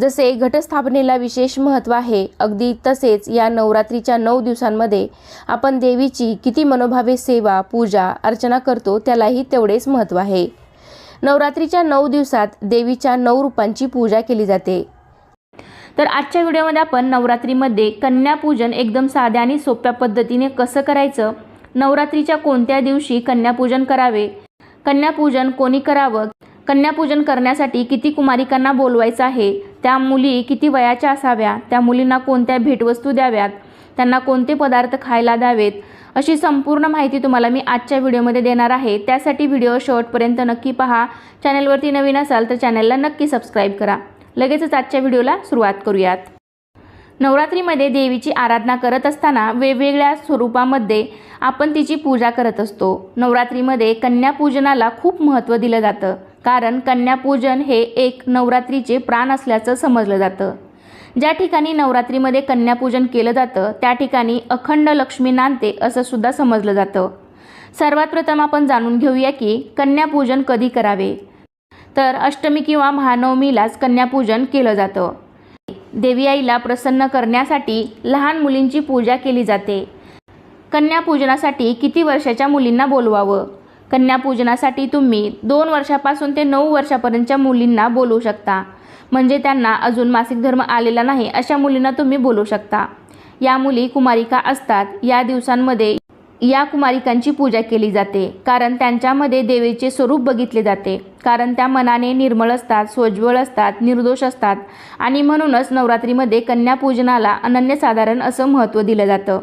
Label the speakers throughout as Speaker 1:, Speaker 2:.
Speaker 1: जसे घटस्थापनेला विशेष महत्त्व आहे अगदी तसेच या नवरात्रीच्या नऊ दिवसांमध्ये आपण देवीची किती मनोभावे सेवा पूजा अर्चना करतो त्यालाही तेवढेच महत्त्व आहे. नवरात्रीच्या नऊ दिवसात देवीच्या नऊ रूपांची पूजा केली जाते. तर आजच्या व्हिडिओमध्ये आपण नवरात्रीमध्ये कन्यापूजन एकदम साध्या आणि सोप्या पद्धतीने कसं करायचं? नवरात्रीच्या कोणत्या दिवशी कन्यापूजन करावे? कन्यापूजन कोणी करावं? कन्यापूजन करण्यासाठी किती कुमारिकांना बोलवायचं आहे? त्या मुली किती वयाच्या असाव्या त्या मुलींना कोणत्या भेटवस्तू द्याव्यात? त्यांना कोणते पदार्थ खायला द्यावेत? अशी संपूर्ण माहिती तुम्हाला मी आजच्या व्हिडिओमध्ये देणार आहे. त्यासाठी व्हिडिओ शेवटपर्यंत नक्की पहा. चॅनलवरती नवीन असाल तर चॅनलला नक्की सबस्क्राईब करा. लगेचच आजच्या व्हिडिओला सुरुवात करूयात. नवरात्रीमध्ये देवीची आराधना करत असताना वेगवेगळ्या स्वरूपामध्ये आपण तिची पूजा करत असतो. नवरात्रीमध्ये कन्यापूजनाला खूप महत्त्व दिलं जातं. कारण कन्यापूजन हे एक नवरात्रीचे प्राण असल्याचं समजलं जातं. ज्या ठिकाणी नवरात्रीमध्ये कन्यापूजन केलं जातं त्या ठिकाणी अखंड लक्ष्मी नांदते असं सुद्धा समजलं जातं. सर्वात प्रथम आपण जाणून घेऊया की कन्यापूजन कधी करावे? तर अष्टमी किंवा महानवमीलाच कन्यापूजन केलं जातं. देवी आईला प्रसन्न करण्यासाठी लहान मुलींची पूजा केली जाते. कन्यापूजनासाठी किती वर्षाच्या मुलींना बोलवावं? कन्यापूजनासाठी तुम्ही दोन वर्षापासून ते नऊ वर्षापर्यंतच्या मुलींना बोलवू शकता. म्हणजे त्यांना अजून मासिक धर्म आलेला नाही अशा मुलींना तुम्ही बोलवू शकता. या मुली कुमारिका असतात. या दिवसांमध्ये या कुमारिकांची पूजा केली जाते. कारण त्यांच्यामध्ये देवीचे स्वरूप बघितले जाते. कारण त्या मनाने निर्मळ असतात सोज्वळ असतात निर्दोष असतात. आणि म्हणूनच नवरात्रीमध्ये कन्यापूजनाला अनन्यसाधारण असं महत्त्व दिलं जातं.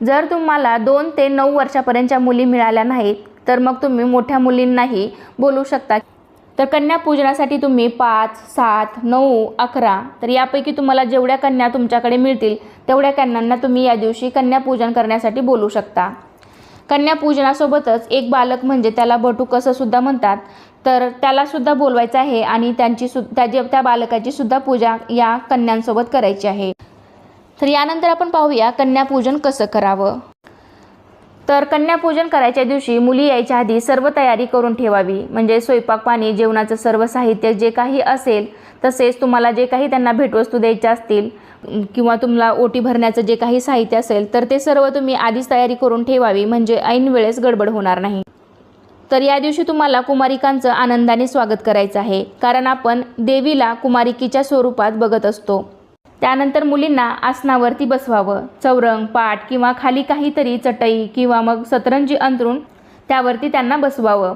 Speaker 1: जर तुम्हाला दोन ते नऊ वर्षापर्यंतच्या मुली मिळाल्या नाहीत तर मग तुम्ही मोठ्या मुलींनाही बोलू शकता. तर कन्यापूजनासाठी तुम्ही पाच सात नऊ अकरा तर यापैकी तुम्हाला जेवढ्या कन्या तुमच्याकडे मिळतील तेवढ्या कन्यांना तुम्ही या दिवशी कन्यापूजन करण्यासाठी बोलू शकता. कन्यापूजनासोबतच एक बालक म्हणजे त्याला बटूक असं सुद्धा म्हणतात तर त्यालासुद्धा बोलवायचं आहे आणि त्यांची सु त्याची त्या बालकाची सुद्धा पूजा या कन्यांसोबत करायची आहे. तर यानंतर आपण पाहूया कन्यापूजन कसं करावं. तर कन्यापूजन करायच्या दिवशी मुली यायच्या आधी सर्व तयारी करून ठेवावी. म्हणजे स्वयंपाक पाणी जेवणाचं सर्व साहित्य जे काही असेल तसेच तुम्हाला जे काही त्यांना भेटवस्तू द्यायच्या असतील किंवा तुम्हाला ओटी भरण्याचं जे काही साहित्य असेल तर ते सर्व तुम्ही आधीच तयारी करून ठेवावी. म्हणजे ऐन वेळेस गडबड होणार नाही. तर या दिवशी तुम्हाला कुमारिकांचं आनंदाने स्वागत करायचं आहे. कारण आपण देवीला कुमारिकेच्या स्वरूपात बघत असतो. त्यानंतर मुलींना आसनावरती बसवावं. चौरंग पाट किंवा खाली काहीतरी चटई किंवा मग सतरंजी अंतरून त्यावरती त्यांना बसवावं.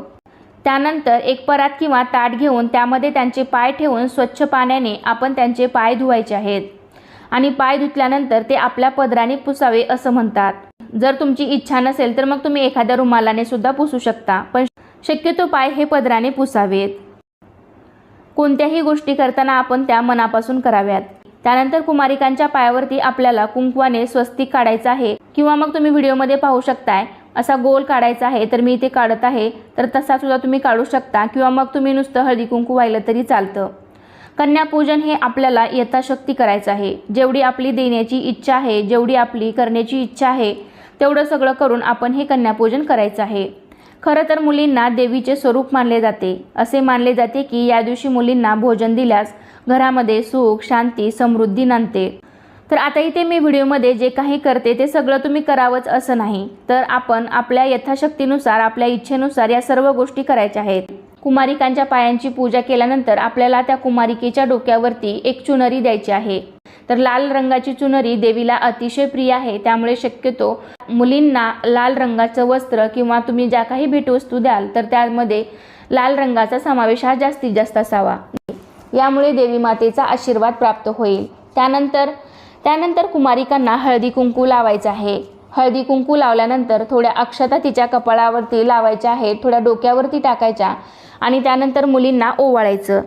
Speaker 1: त्यानंतर एक परात किंवा ताट घेऊन त्यामध्ये त्यांचे पाय ठेवून स्वच्छ पाण्याने आपण त्यांचे पाय धुवायचे आहेत. आणि पाय धुतल्यानंतर ते आपल्या पदराने पुसावे असं म्हणतात. जर तुमची इच्छा नसेल तर मग तुम्ही एखाद्या रुमालाने सुद्धा पुसू शकता पण शक्यतो पाय हे पदराने पुसावेत. कोणत्याही गोष्टी करताना आपण त्या मनापासून कराव्यात. त्यानंतर कुमारिकांच्या पायावरती आपल्याला कुंकवाने स्वस्तिक काढायचं आहे. किंवा मग तुम्ही व्हिडिओमध्ये पाहू शकताय असा गोल काढायचा आहे तर मी इथे काढत आहे. तर तसा सुद्धा तुम्ही काढू शकता. किंवा मग तुम्ही नुसतं हळदी कुंकू व्हायला तरी चालतं. कन्यापूजन हे आपल्याला यथाशक्ती करायचं आहे. जेवढी आपली देण्याची इच्छा आहे जेवढी आपली करण्याची इच्छा आहे तेवढं सगळं करून आपण हे कन्यापूजन करायचं आहे. खरं तर मुलींना देवीचे स्वरूप मानले जाते. असे मानले जाते की या दिवशी मुलींना भोजन दिल्यास घरामध्ये सुख शांती समृद्धी नांदते. तर आता इथे मी व्हिडिओमध्ये जे काही करते ते सगळं तुम्ही करावंच असं नाही. तर आपण आपल्या यथाशक्तीनुसार आपल्या इच्छेनुसार या सर्व गोष्टी करायच्या आहेत. कुमारिकांच्या पायांची पूजा केल्यानंतर आपल्याला त्या कुमारिकेच्या डोक्यावरती एक चुनरी द्यायची आहे. तर लाल रंगाची चुनरी देवीला अतिशय प्रिय आहे त्यामुळे शक्यतो मुलींना लाल रंगाचं वस्त्र किंवा तुम्ही ज्या काही भेटवस्तू द्याल तर त्यामध्ये लाल रंगाचा समावेश हा जास्तीत जास्त असावा. यामुळे देवी मातेचा आशीर्वाद प्राप्त होईल. त्यानंतर त्यानंतर कुमारिकांना हळदी कुंकू लावायचं आहे. हळदी कुंकू लावल्यानंतर थोड्या अक्षता तिच्या कपाळावरती लावायच्या आहेत थोड्या डोक्यावरती टाकायच्या आणि त्यानंतर मुलींना ओवाळायचं.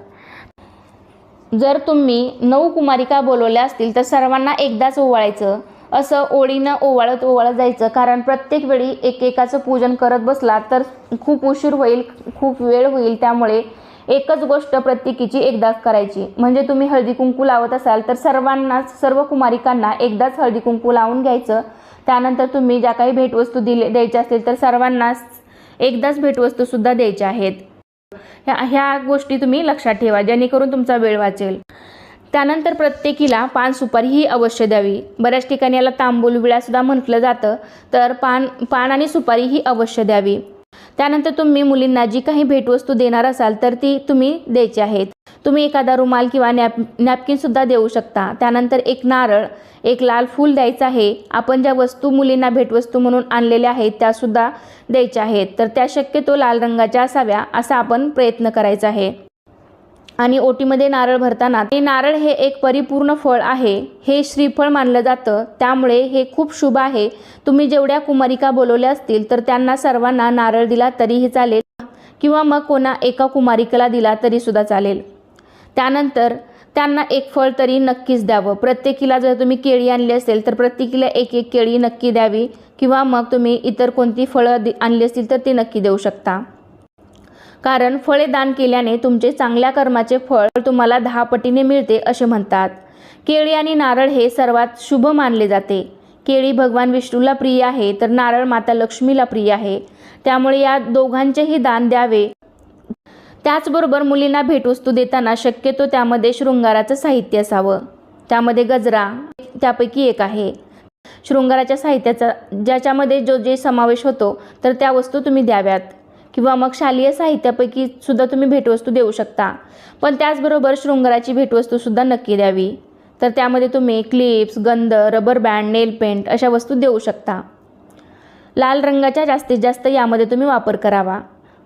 Speaker 1: जर तुम्ही नऊ कुमारिका बोलवल्या असतील तर सर्वांना एकदाच ओवाळायचं. असं ओळीनं ओवाळत ओवाळत जायचं. कारण प्रत्येक वेळी एकेकाचं पूजन करत बसला तर खूप उशीर होईल खूप वेळ होईल त्यामुळे एकच गोष्ट प्रत्येकीची एकदाच करायची. म्हणजे तुम्ही हळदी कुंकू लावत असाल तर सर्वांनाच सर्व कुमारिकांना एकदाच हळदी कुंकू लावून घ्यायचं. त्यानंतर तुम्ही ज्या काही भेटवस्तू दिले द्यायच्या असतील तर सर्वांनाच एकदाच भेटवस्तूसुद्धा द्यायच्या आहेत. ह्या ह्या गोष्टी तुम्ही लक्षात ठेवा जेणेकरून तुमचा वेळ वाचेल. त्यानंतर प्रत्येकीला पान सुपारी ही अवश्य द्यावी. बऱ्याच ठिकाणी याला तांबूल विळासुद्धा म्हटलं जातं. तर पान पान आणि सुपारी ही अवश्य द्यावी. त्यानंतर तुम्ही मुलींना जी काही भेटवस्तू देणार असाल तर ती तुम्ही द्यायची आहेत. तुम्ही एखादा रुमाल किंवा नॅप नॅपकिनसुद्धा देऊ शकता. त्यानंतर एक नारळ एक लाल फूल द्यायचं आहे. आपण ज्या वस्तू मुलींना भेटवस्तू म्हणून आणलेल्या आहेत त्यासुद्धा द्यायच्या आहेत. तर त्या शक्यतो लाल रंगाच्या असाव्या असा आपण प्रयत्न करायचा आहे. आणि ओटीमध्ये नारळ भरताना ते नारळ हे एक परिपूर्ण फळ आहे हे श्रीफळ मानलं जातं. त्यामुळे हे खूप शुभ आहे. तुम्ही जेवढ्या कुमारिका बोलवल्या असतील तर त्यांना सर्वांना नारळ दिला तरीही चालेल किंवा मग कोणा एका कुमारिकेला दिला तरीसुद्धा चालेल. त्यानंतर त्यांना एक फळ तरी नक्कीच द्यावं. प्रत्येकीला जर तुम्ही केळी आणली असेल तर प्रत्येकीला एक एक केळी नक्की द्यावी किंवा मग तुम्ही इतर कोणती फळं दि- आणली असतील तर ती नक्की देऊ शकता. कारण फळे दान केल्याने तुमचे चांगल्या कर्माचे फळ तुम्हाला दहा पटीने मिळते असे म्हणतात. केळी आणि नारळ हे सर्वात शुभ मानले जाते. केळी भगवान विष्णूला प्रिय आहे तर नारळ माता लक्ष्मीला प्रिय आहे. त्यामुळे या दोघांचेही दान द्यावे. त्याचबरोबर मुलींना भेटवस्तू देताना शक्यतो त्यामध्ये शृंगाराचं साहित्य असावं. त्यामध्ये गजरा त्यापैकी एक आहे. शृंगाराच्या साहित्याचा ज्याच्यामध्ये जो जे समावेश होतो तर त्या वस्तू तुम्ही द्याव्यात. किंवा मग शालेय साहित्यापैकी सुद्धा तुम्ही भेटवस्तू देऊ शकता. पण त्याचबरोबर शृंगाराची भेटवस्तूसुद्धा नक्की द्यावी. तर त्यामध्ये तुम्ही क्लिप्स गंध रबर बँड नेल पेंट अशा वस्तू देऊ शकता. लाल रंगाच्या जास्तीत जास्त यामध्ये तुम्ही वापर करावा.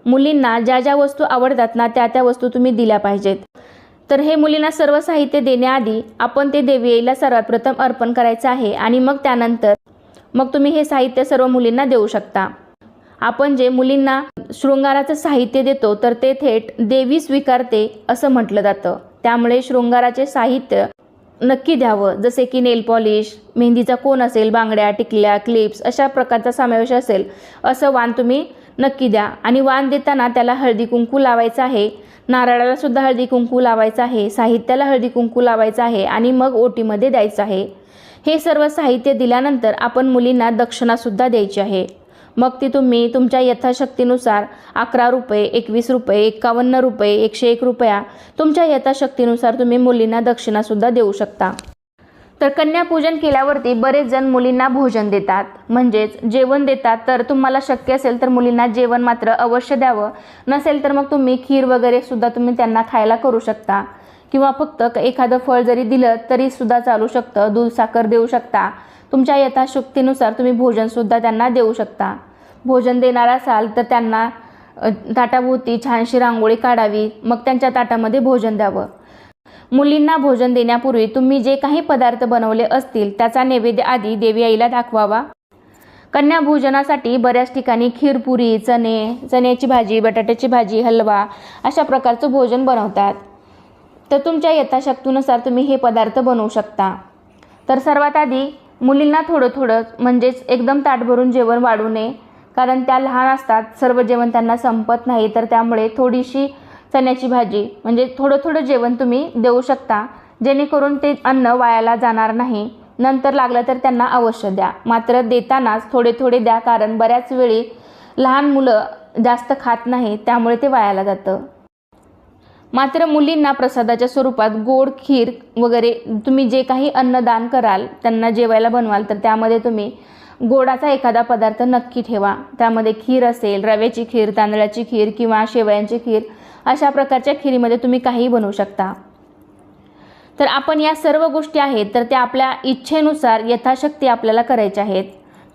Speaker 1: मुलींना ज्या ज्या वस्तू आवडतात ना त्या त्या वस्तू तुम्ही दिल्या पाहिजेत. तर हे मुलींना सर्व साहित्य देण्याआधी आपण ते देवीला सर्वात प्रथम अर्पण करायचं आहे आणि मग त्यानंतर मग तुम्ही हे साहित्य सर्व मुलींना देऊ शकता. आपण जे मुलींना शृंगाराचं साहित्य देतो तर ते थेट देवी स्वीकारते असं म्हटलं जातं. त्यामुळे शृंगाराचे साहित्य नक्की द्यावं. जसे की नेल पॉलिश मेहंदीचा कोण असेल बांगड्या टिकल्या क्लिप्स अशा प्रकारचा समावेश असेल असं वाण तुम्ही नक्की द्या. आणि वाण देताना त्याला हळदी कुंकू लावायचं आहे. नारळाला सुद्धा हळदी कुंकू लावायचं आहे. साहित्याला हळदी कुंकू लावायचं आहे आणि मग ओटीमध्ये द्यायचं आहे. हे सर्व साहित्य दिल्यानंतर आपण मुलींना दक्षिणासुद्धा द्यायची आहे. मग ती तुम्ही तुमच्या यथाशक्तीनुसार अकरा रुपये एकवीस रुपये एकावन्न रुपये एकशे एक रुपया तुमच्या यथाशक्तीनुसार तुम्ही मुलींना दक्षिणासुद्धा देऊ शकता. तर कन्यापूजन केल्यावरती बरेच जण मुलींना भोजन देतात. म्हणजेच जेवण देतात. तर तुम्हाला शक्य असेल तर मुलींना जेवण मात्र अवश्य द्यावं. नसेल तर मग तुम्ही खीर वगैरे सुद्धा तुम्ही त्यांना खायला करू शकता. किंवा फक्त एखादं फळ जरी दिलं तरी सुद्धा चालू शकतं. दूध साखर देऊ शकता. तुमच्या यथाशक्तीनुसार तुम्ही भोजनसुद्धा त्यांना देऊ शकता. भोजन देणार असाल तर त्यांना ताटाभोवती छानशी रांगोळी काढावी. मग त्यांच्या ताटामध्ये भोजन द्यावं. मुलींना भोजन देण्यापूर्वी तुम्ही जे काही पदार्थ बनवले असतील त्याचा नैवेद्य आधी देवी आईला दाखवावा. कन्या भोजनासाठी बऱ्याच ठिकाणी खीरपुरी चणे चण्याची भाजी बटाट्याची भाजी हलवा अशा प्रकारचं भोजन बनवतात. तर तुमच्या यथाशक्तीनुसार तुम्ही हे पदार्थ बनवू शकता. तर सर्वात आधी मुलींना थोडं थोडं म्हणजेच एकदम ताट भरून जेवण वाढू नये. कारण त्या लहान असतात सर्व जेवण त्यांना संपत नाही. तर त्यामुळे थोडीशी चण्याची भाजी म्हणजे थोडं थोडं जेवण तुम्ही देऊ शकता. जेणेकरून ते अन्न वायाला जाणार नाही. नंतर लागलं तर त्यांना अवश्य द्या. मात्र देतानाच थोडे थोडे द्या. कारण बऱ्याच वेळी लहान मुलं जास्त खात नाही त्यामुळे ते वायाला जातं. मात्र मुलींना प्रसादाच्या स्वरूपात गोड खीर वगैरे तुम्ही जे काही अन्नदान कराल त्यांना जेवायला बनवाल तर त्यामध्ये तुम्ही गोडाचा एखादा पदार्थ नक्की ठेवा. त्यामध्ये खीर असेल रव्याची खीर तांदळाची खीर किंवा शेवयांची खीर अशा प्रकारच्या खिरीमध्ये तुम्ही काहीही बनवू शकता. तर आपण या सर्व गोष्टी आहेत तर त्या आपल्या इच्छेनुसार यथाशक्ती आपल्याला करायच्या आहेत.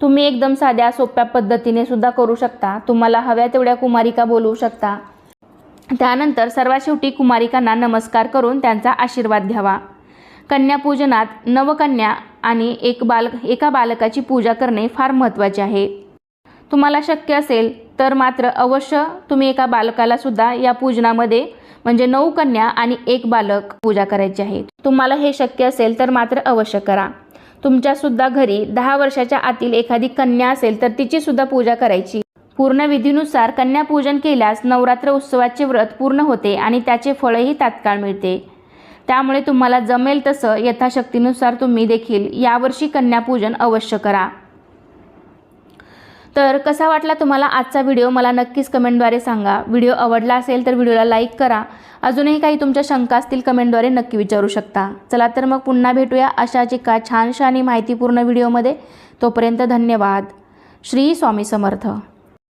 Speaker 1: तुम्ही एकदम साध्या सोप्या पद्धतीने सुद्धा करू शकता. तुम्हाला हव्या तेवढ्या कुमारिका बोलवू शकता. त्यानंतर सर्वात शेवटी कुमारिकांना नमस्कार करून त्यांचा आशीर्वाद घ्यावा. कन्यापूजनात नवकन्या आणि एक बाल एका बालकाची पूजा करणे फार महत्त्वाचे आहे. तुम्हाला शक्य असेल तर मात्र अवश्य तुम्ही एका बालकाला सुद्धा या पूजनामध्ये म्हणजे नऊ कन्या आणि एक बालक पूजा करायची आहे. तुम्हाला हे शक्य असेल तर मात्र अवश्य करा. तुमच्यासुद्धा घरी दहा वर्षाच्या आतील एखादी कन्या असेल तर तिचीसुद्धा पूजा करायची. पूर्ण विधीनुसार कन्यापूजन केल्यास नवरात्र उत्सवाचे व्रत पूर्ण होते आणि त्याचे फळही तात्काळ मिळते. त्यामुळे तुम्हाला जमेल तसं यथाशक्तीनुसार तुम्ही देखील यावर्षी कन्यापूजन अवश्य करा. तर कसा वाटला तुम्हाला आजचा व्हिडिओ? मला नक्कीच कमेंटद्वारे सांगा. व्हिडिओ आवडला असेल तर व्हिडिओला लाईक करा. अजूनही काही तुमच्या शंका असतील कमेंटद्वारे नक्की विचारू शकता. चला तर मग पुन्हा भेटूया अशाच एका छानशा आणि माहितीपूर्ण व्हिडिओमध्ये. तोपर्यंत धन्यवाद. श्री स्वामी समर्थ.